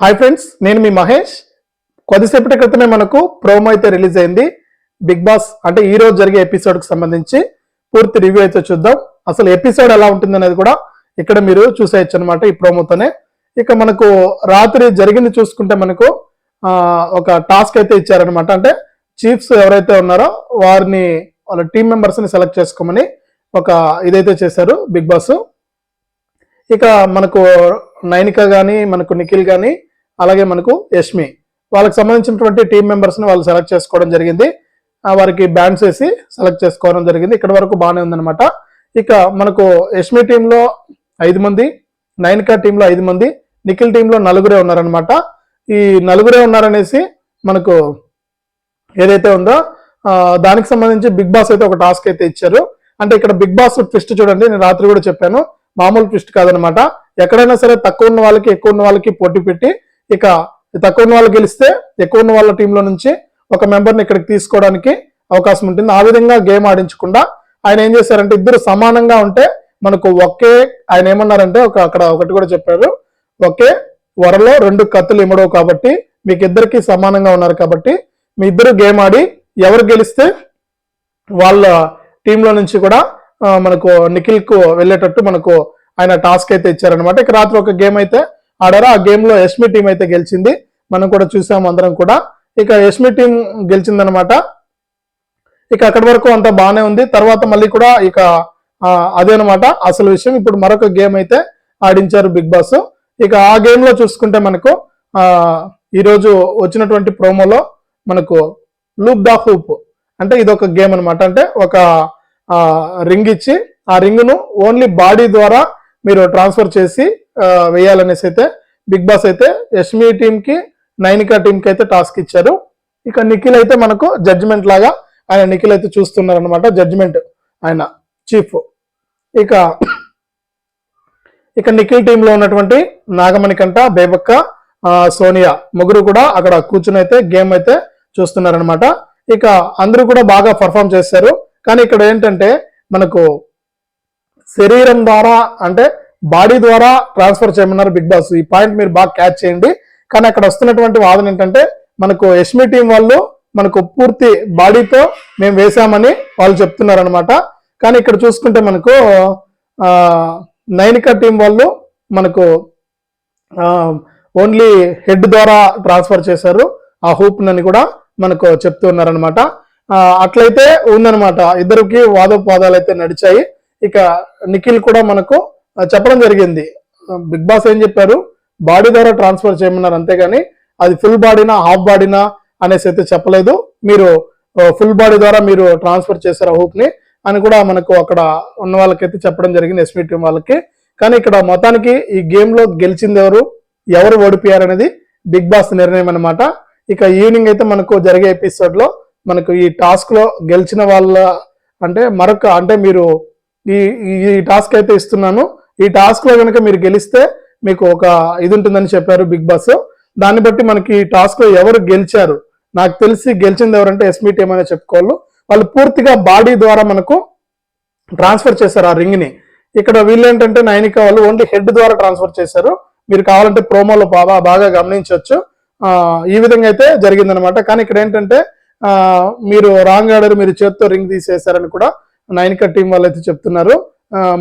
Hi friends నేను మీ మహేష్. కొద్దిసేపటి క్రితమే మనకు ప్రోమో అయితే రిలీజ్ అయింది. బిగ్ బాస్ అంటే ఈ రోజు జరిగే ఎపిసోడ్కి సంబంధించి పూర్తి రివ్యూ అయితే చూద్దాం. అసలు ఎపిసోడ్ ఎలా ఉంటుంది అనేది కూడా ఇక్కడ మీరు చూసేయచ్చు అనమాట ఈ ప్రోమోతోనే ఇక మనకు రాత్రి జరిగింది చూసుకుంటే మనకు ఒక టాస్క్ అయితే ఇచ్చారనమాట అంటే చీఫ్స్ ఎవరైతే ఉన్నారో వారిని వాళ్ళ టీం మెంబర్స్ని సెలెక్ట్ చేసుకోమని ఒక ఇదైతే చేశారు బిగ్ బాస్ ఇక మనకు నైనిక కానీ మనకు నిఖిల్ కానీ అలాగే మనకు యష్మి. వాళ్ళకి సంబంధించినటువంటి టీం మెంబర్స్ని వాళ్ళు సెలెక్ట్ చేసుకోవడం జరిగింది. వారికి బ్యాండ్స్ వేసి సెలెక్ట్ చేసుకోవడం జరిగింది. ఇక్కడ వరకు బాగానే ఉందన్నమాట. ఇక మనకు యష్మి టీంలో ఐదు మంది నైన్కా టీంలో ఐదు మంది నిఖిల్ టీంలో నలుగురే ఉన్నారనమాట ఈ నలుగురే ఉన్నారనేసి మనకు ఏదైతే ఉందో దానికి సంబంధించి బిగ్ బాస్ అయితే ఒక టాస్క్ అయితే ఇచ్చారు. అంటే ఇక్కడ బిగ్ బాస్ ట్విస్ట్ చూడండి నేను రాత్రి కూడా చెప్పాను. మామూలు ట్విస్ట్ కాదనమాట ఎక్కడైనా సరే తక్కువ ఉన్న వాళ్ళకి ఎక్కువ ఉన్న వాళ్ళకి పోటీ పెట్టి ఇక తక్కువ ఉన్న వాళ్ళు గెలిస్తే ఎక్కువ ఉన్న వాళ్ళ టీంలో నుంచి ఒక మెంబర్ని ఇక్కడికి తీసుకోవడానికి అవకాశం ఉంటుంది. ఆ విధంగా గేమ్ ఆడించకుండా ఆయన ఏం చేశారంటే ఇద్దరు సమానంగా ఉంటే మనకు ఒకే ఆయన ఏమన్నారంటే ఒక అక్కడ ఒకటి కూడా చెప్పారు. ఒకే వరలో రెండు కత్తులు ఇమ్మడవు కాబట్టి మీకు ఇద్దరికి సమానంగా ఉన్నారు కాబట్టి మీ ఇద్దరు గేమ్ ఆడి ఎవరు గెలిస్తే వాళ్ళ టీంలో నుంచి కూడా మనకు నిఖిల్కు వెళ్ళేటట్టు మనకు ఆయన టాస్క్ అయితే ఇచ్చారనమాట ఇక రాత్రి ఒక గేమ్ అయితే ఆడారు. ఆ గేమ్లో టీం అయితే గెలిచింది. మనం కూడా చూసాం అందరం కూడా. ఇక ఎస్మి టీం గెలిచిందనమాట ఇక అక్కడి వరకు అంతా బాగానే ఉంది. తర్వాత మళ్ళీ కూడా ఇక అదేనమాట అసలు విషయం ఇప్పుడు మరొక గేమ్ అయితే ఆడించారు బిగ్ బాస్. ఇక ఆ గేమ్లో చూసుకుంటే మనకు ఆ వచ్చినటువంటి ప్రోమోలో మనకు లూప్ దా హూప్ అంటే ఇది ఒక గేమ్ అనమాట అంటే ఒక రింగ్ ఇచ్చి ఆ రింగ్ను ఓన్లీ బాడీ ద్వారా మీరు ట్రాన్స్ఫర్ చేసి వేయాలనేసి అయితే బిగ్ బాస్ అయితే యష్మి టీంకి నైనికా టీంకి అయితే టాస్క్ ఇచ్చారు. ఇక నిఖిల్ అయితే మనకు జడ్జిమెంట్ లాగా ఆయన నిఖిల్ అయితే చూస్తున్నారు అనమాట జడ్జిమెంట్ ఆయన చీఫ్. ఇక ఇక నిఖిల్ టీంలో ఉన్నటువంటి నాగమణికంట బేబక్క సోనియా ముగ్గురు కూడా అక్కడ కూర్చుని అయితే గేమ్ అయితే చూస్తున్నారనమాట ఇక అందరూ కూడా బాగా పర్ఫామ్ చేశారు. కానీ ఇక్కడ ఏంటంటే మనకు శరీరం ద్వారా అంటే బాడీ ద్వారా ట్రాన్స్ఫర్ చేయమన్నారు బిగ్ బాస్. ఈ పాయింట్ మీరు బాగా క్యాచ్ చేయండి. కానీ అక్కడ వస్తున్నటువంటి వాదన ఏంటంటే మనకు యష్మి టీం వాళ్ళు మనకు పూర్తి బాడీతో మేము వేసామని వాళ్ళు చెప్తున్నారు అనమాట కానీ ఇక్కడ చూసుకుంటే మనకు నైనిక నైనికా టీం వాళ్ళు మనకు ఓన్లీ హెడ్ ద్వారా ట్రాన్స్ఫర్ చేశారు. ఆ హూప్ నని కూడా మనకు చెప్తున్నారనమాట అట్లయితే ఉందనమాట ఇద్దరికి వాదోపవాదాలు అయితే నడిచాయి. ఇక నిఖిల్ కూడా మనకు చెప్పడం జరిగింది. బిగ్ బాస్ ఏం చెప్పారు? బాడీ ద్వారా ట్రాన్స్ఫర్ చేయమన్నారు అంతేగాని అది ఫుల్ బాడీనా హాఫ్ బాడీనా అనేసి అయితే చెప్పలేదు. మీరు ఫుల్ బాడీ ద్వారా మీరు ట్రాన్స్ఫర్ చేశారు హూప్ని అని కూడా మనకు అక్కడ ఉన్న వాళ్ళకైతే చెప్పడం జరిగింది ఎస్మీ టీం వాళ్ళకి. కానీ ఇక్కడ మొత్తానికి ఈ గేమ్లో గెలిచింది ఎవరు? ఎవరు ఓడిపోయారు అనేది బిగ్ బాస్ నిర్ణయం అనమాట ఇక ఈవినింగ్ అయితే మనకు జరిగే ఎపిసోడ్లో మనకు ఈ టాస్క్లో గెలిచిన వాళ్ళ అంటే మరొక అంటే మీరు ఈ- ఈ టాస్క్ అయితే ఇస్తున్నాను. ఈ టాస్క్లో కనుక మీరు గెలిస్తే మీకు ఒక ఇది ఉంటుందని చెప్పారు బిగ్ బాస్. దాన్ని బట్టి మనకి ఈ టాస్క్లో ఎవరు గెలిచారు? నాకు తెలిసి గెలిచింది ఎవరంటే ఎస్మీ టీం అనే చెప్పుకోవాలి. వాళ్ళు పూర్తిగా బాడీ ద్వారా మనకు ట్రాన్స్ఫర్ చేశారు ఆ రింగ్ని ఇక్కడ వీళ్ళు ఏంటంటే నైనిక వాళ్ళు ఓన్లీ హెడ్ ద్వారా ట్రాన్స్ఫర్ చేశారు. మీరు కావాలంటే ప్రోమోలో బాగా బాగా గమనించవచ్చు. ఈ విధంగా అయితే జరిగిందనమాట కానీ ఇక్కడ ఏంటంటే మీరు రాంగ్ ఆర్డర్ మీరు చేత్తో రింగ్ తీసేశారని కూడా నైనిక టీం వాళ్ళు అయితే చెప్తున్నారు.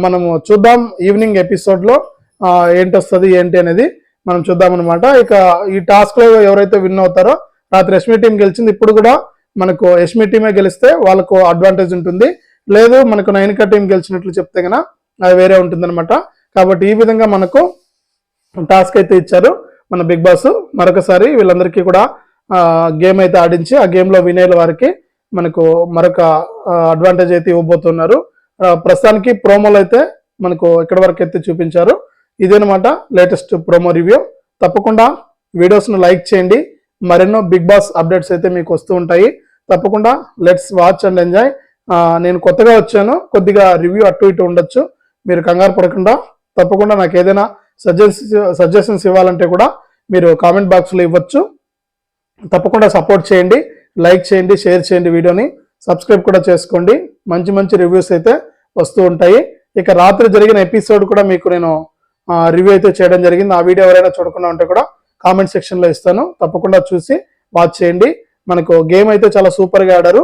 మనము చూద్దాం ఈవినింగ్ ఎపిసోడ్లో ఏంటి వస్తుంది ఏంటి అనేది మనం చూద్దాం అనమాట ఇక ఈ టాస్క్లో ఎవరైతే విన్ అవుతారో రాత్రి ఎస్మి టీం గెలిచింది. ఇప్పుడు కూడా మనకు ఎస్మి టీమే గెలిస్తే వాళ్ళకు అడ్వాంటేజ్ ఉంటుంది. లేదు మనకు నైనికా టీం గెలిచినట్లు చెప్తే కనుక అది వేరే ఉంటుందన్నమాట. కాబట్టి ఈ విధంగా మనకు టాస్క్ అయితే ఇచ్చారు మన బిగ్ బాస్. మరొకసారి వీళ్ళందరికీ కూడా గేమ్ అయితే ఆడించి ఆ గేమ్లో వినేల వారికి మనకు మరొక అడ్వాంటేజ్ అయితే ఇవ్వబోతున్నారు. ప్రస్తుతానికి ప్రోమోలు అయితే మనకు ఇక్కడ వరకు అయితే చూపించారు. ఇదేనమాట లేటెస్ట్ ప్రోమో రివ్యూ. తప్పకుండా వీడియోస్ను లైక్ చేయండి. మరెన్నో బిగ్ బాస్ అప్డేట్స్ అయితే మీకు వస్తూ ఉంటాయి. తప్పకుండా లెట్స్ వాచ్ అండ్ ఎంజాయ్ నేను కొత్తగా వచ్చాను. కొద్దిగా రివ్యూ అటు ఇటు ఉండొచ్చు. మీరు కంగారు పడకుండా తప్పకుండా నాకు ఏదైనా సజెషన్స్ సజెషన్స్ ఇవ్వాలంటే కూడా మీరు కామెంట్ బాక్స్లో ఇవ్వచ్చు. తప్పకుండా సపోర్ట్ చేయండి. లైక్ చేయండి షేర్ చేయండి వీడియోని. సబ్స్క్రైబ్ కూడా చేసుకోండి. మంచి మంచి రివ్యూస్ అయితే వస్తూ ఉంటాయి. ఇక రాత్రి జరిగిన ఎపిసోడ్ కూడా మీకు నేను రివ్యూ అయితే చేయడం జరిగింది. ఆ వీడియో ఎవరైనా చూడకుండా ఉంటే కూడా కామెంట్ సెక్షన్లో ఇస్తాను. తప్పకుండా చూసి వాచ్ చేయండి. మనకు గేమ్ అయితే చాలా సూపర్గా ఆడారు.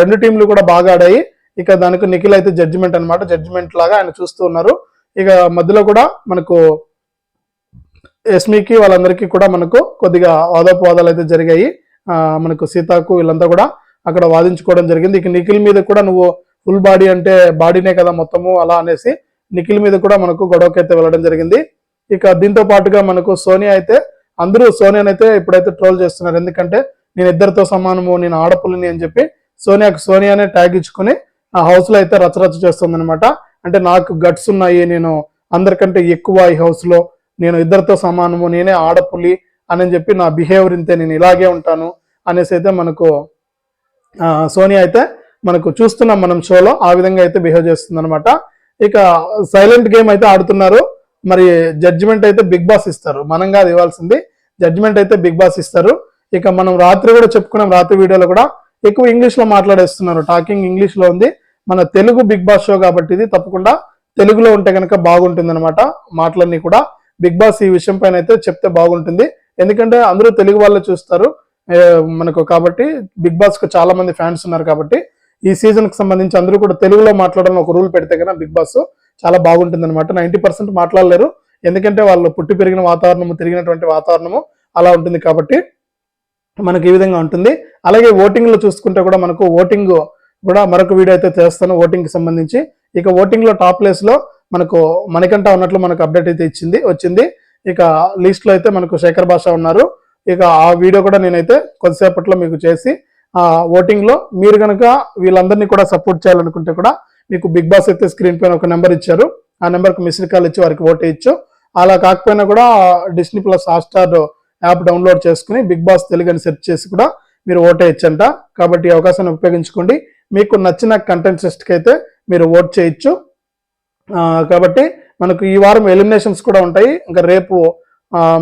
రెండు టీంలు కూడా బాగా ఆడాయి. ఇక దానికి నిఖిల్ అయితే జడ్జిమెంట్ అన్నమాట. జడ్జిమెంట్ లాగా ఆయన చూస్తూ ఉన్నారు. ఇక మధ్యలో కూడా మనకు ఎస్మికి వాళ్ళందరికీ కూడా మనకు కొద్దిగా వాదోపవాదాలు అయితే జరిగాయి. మనకు సీతాకు వీళ్ళంతా కూడా అక్కడ వాదించుకోవడం జరిగింది. ఇక నిఖిల్ మీద కూడా నువ్వు ఫుల్ బాడీ అంటే బాడీనే కదా మొత్తము అలా అనేసి నిఖిల్ మీద కూడా మనకు గొడవకి అయితే వెళ్ళడం జరిగింది. ఇక దీంతో పాటుగా మనకు సోనియా అయితే అందరూ సోనియాని అయితే ఇప్పుడైతే ట్రోల్ చేస్తున్నారు. ఎందుకంటే నేను ఇద్దరితో సమానము నేను ఆడపుల్లిని అని చెప్పి సోనియాకు సోనియానే ట్యాగ్ ఇచ్చుకుని ఆ హౌస్లో అయితే రచరచ చేస్తుంది అంటే నాకు గట్స్ ఉన్నాయి నేను అందరికంటే ఎక్కువ ఈ హౌస్లో నేను ఇద్దరితో సమానము నేనే ఆడపులి అని చెప్పి నా బిహేవియర్ ఇంతే నేను ఇలాగే ఉంటాను అనేసి అయితే మనకు సోనియా అయితే మనకు చూస్తున్నాం మనం షోలో ఆ విధంగా అయితే బిహేవ్ చేస్తుంది అనమాట ఇక సైలెంట్ గేమ్ అయితే ఆడుతున్నారు. మరి జడ్జిమెంట్ అయితే బిగ్ బాస్ ఇస్తారు. మనం కాదు ఇవ్వాల్సింది. జడ్జిమెంట్ అయితే బిగ్ బాస్ ఇస్తారు. ఇక మనం రాత్రి కూడా చెప్పుకున్నాం రాత్రి వీడియోలో కూడా ఎక్కువ ఇంగ్లీష్లో మాట్లాడేస్తున్నారు. టాకింగ్ ఇంగ్లీష్లో ఉంది. మన తెలుగు బిగ్ బాస్ షో కాబట్టి ఇది తప్పకుండా తెలుగులో ఉంటే కనుక బాగుంటుంది అనమాట మాటలన్నీ కూడా బిగ్ బాస్ ఈ విషయం పైన అయితే చెప్తే బాగుంటుంది. ఎందుకంటే అందరూ తెలుగు వాళ్ళే చూస్తారు. మనకు కాబట్టి బిగ్ బాస్కు చాలా మంది ఫ్యాన్స్ ఉన్నారు కాబట్టి ఈ సీజన్కి సంబంధించి అందరూ కూడా తెలుగులో మాట్లాడాలని ఒక రూల్ పెడితే కదా బిగ్ బాస్ చాలా బాగుంటుంది అనమాట నైన్టీ పర్సెంట్ మాట్లాడలేరు. ఎందుకంటే వాళ్ళు పుట్టి పెరిగిన వాతావరణము తిరిగినటువంటి వాతావరణము అలా ఉంటుంది కాబట్టి మనకి ఈ విధంగా ఉంటుంది. అలాగే ఓటింగ్లో చూసుకుంటే కూడా మనకు ఓటింగ్ కూడా మరొక వీడియో అయితే చేస్తాను ఓటింగ్కి సంబంధించి. ఇక ఓటింగ్లో టాప్ ప్లేస్లో మనకు మణికంఠ ఉన్నట్లు మనకు అప్డేట్ అయితే ఇచ్చింది వచ్చింది. ఇక లిస్ట్లో అయితే మనకు శేఖర్ భాష ఉన్నారు. ఇక ఆ వీడియో కూడా నేనైతే కొద్దిసేపట్లో మీకు చేసి ఓటింగ్లో మీరు కనుక వీళ్ళందరినీ కూడా సపోర్ట్ చేయాలనుకుంటే కూడా మీకు బిగ్ బాస్ అయితే స్క్రీన్ పైన ఒక నెంబర్ ఇచ్చారు. ఆ నెంబర్కి మిస్డ్ కాల్ ఇచ్చి వారికి ఓట్ ఇచ్చు అలా కాకపోయినా కూడా Disney Plus Hotstar app download చేసుకుని బిగ్ బాస్ తెలుగు అని సెర్చ్ చేసి కూడా మీరు ఓటే ఇచ్చంట కాబట్టి ఈ అవకాశాన్ని ఉపయోగించుకోండి. మీకు నచ్చిన కంటెంట్కి అయితే మీరు ఓట్ చేయొచ్చు. కాబట్టి మనకు ఈ వారం ఎలిమినేషన్స్ కూడా ఉంటాయి. ఇంకా రేపు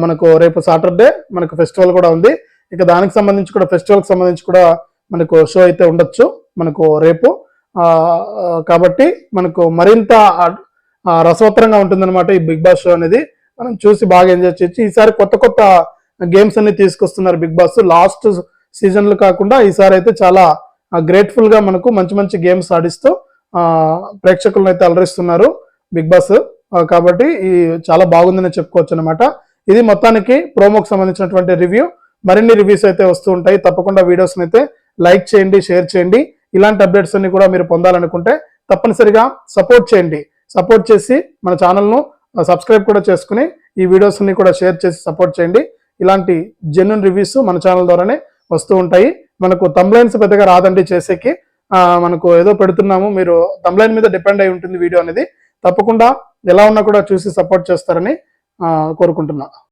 మనకు రేపు సాటర్డే మనకు ఫెస్టివల్ కూడా ఉంది. ఇక దానికి సంబంధించి కూడా ఫెస్టివల్కి సంబంధించి కూడా మనకు షో అయితే ఉండొచ్చు. మనకు రేపు కాబట్టి మనకు మరింత రసవత్తరంగా ఉంటుందన్నమాట ఈ బిగ్ బాస్ షో అనేది. మనం చూసి బాగా ఎంజాయ్ చేయొచ్చు. ఈసారి కొత్త కొత్త గేమ్స్ అన్ని తీసుకొస్తున్నారు బిగ్ బాస్. లాస్ట్ సీజన్లు కాకుండా ఈసారి అయితే చాలా గ్రేట్ఫుల్గా మనకు మంచి మంచి గేమ్స్ ఆడిస్తూ ప్రేక్షకులను అయితే అలరిస్తున్నారు బిగ్ బాస్. కాబట్టి ఈ చాలా బాగుందని చెప్పుకోవచ్చు అనమాట ఇది మొత్తానికి ప్రోమోకి సంబంధించినటువంటి రివ్యూ మరిన్ని రివ్యూస్ అయితే వస్తూ ఉంటాయి. తప్పకుండా వీడియోస్ని అయితే లైక్ చేయండి షేర్ చేయండి. ఇలాంటి అప్డేట్స్ అన్ని కూడా మీరు పొందాలనుకుంటే తప్పనిసరిగా సపోర్ట్ చేయండి. సపోర్ట్ చేసి మన ఛానల్ను సబ్స్క్రైబ్ కూడా చేసుకుని ఈ వీడియోస్ అన్ని కూడా షేర్ చేసి సపోర్ట్ చేయండి. ఇలాంటి జెన్యున్ రివ్యూస్ మన ఛానల్ ద్వారానే వస్తూ ఉంటాయి. మనకు తమ్లైన్స్ పెద్దగా రాదండి చేసేకి. మనకు ఏదో పెడుతున్నాము మీరు తమ్లైన్ మీద డిపెండ్ అయి ఉంటుంది వీడియో అనేది. తప్పకుండా ఎలా ఉన్నా కూడా చూసి సపోర్ట్ చేస్తారని కోరుకుంటున్నా.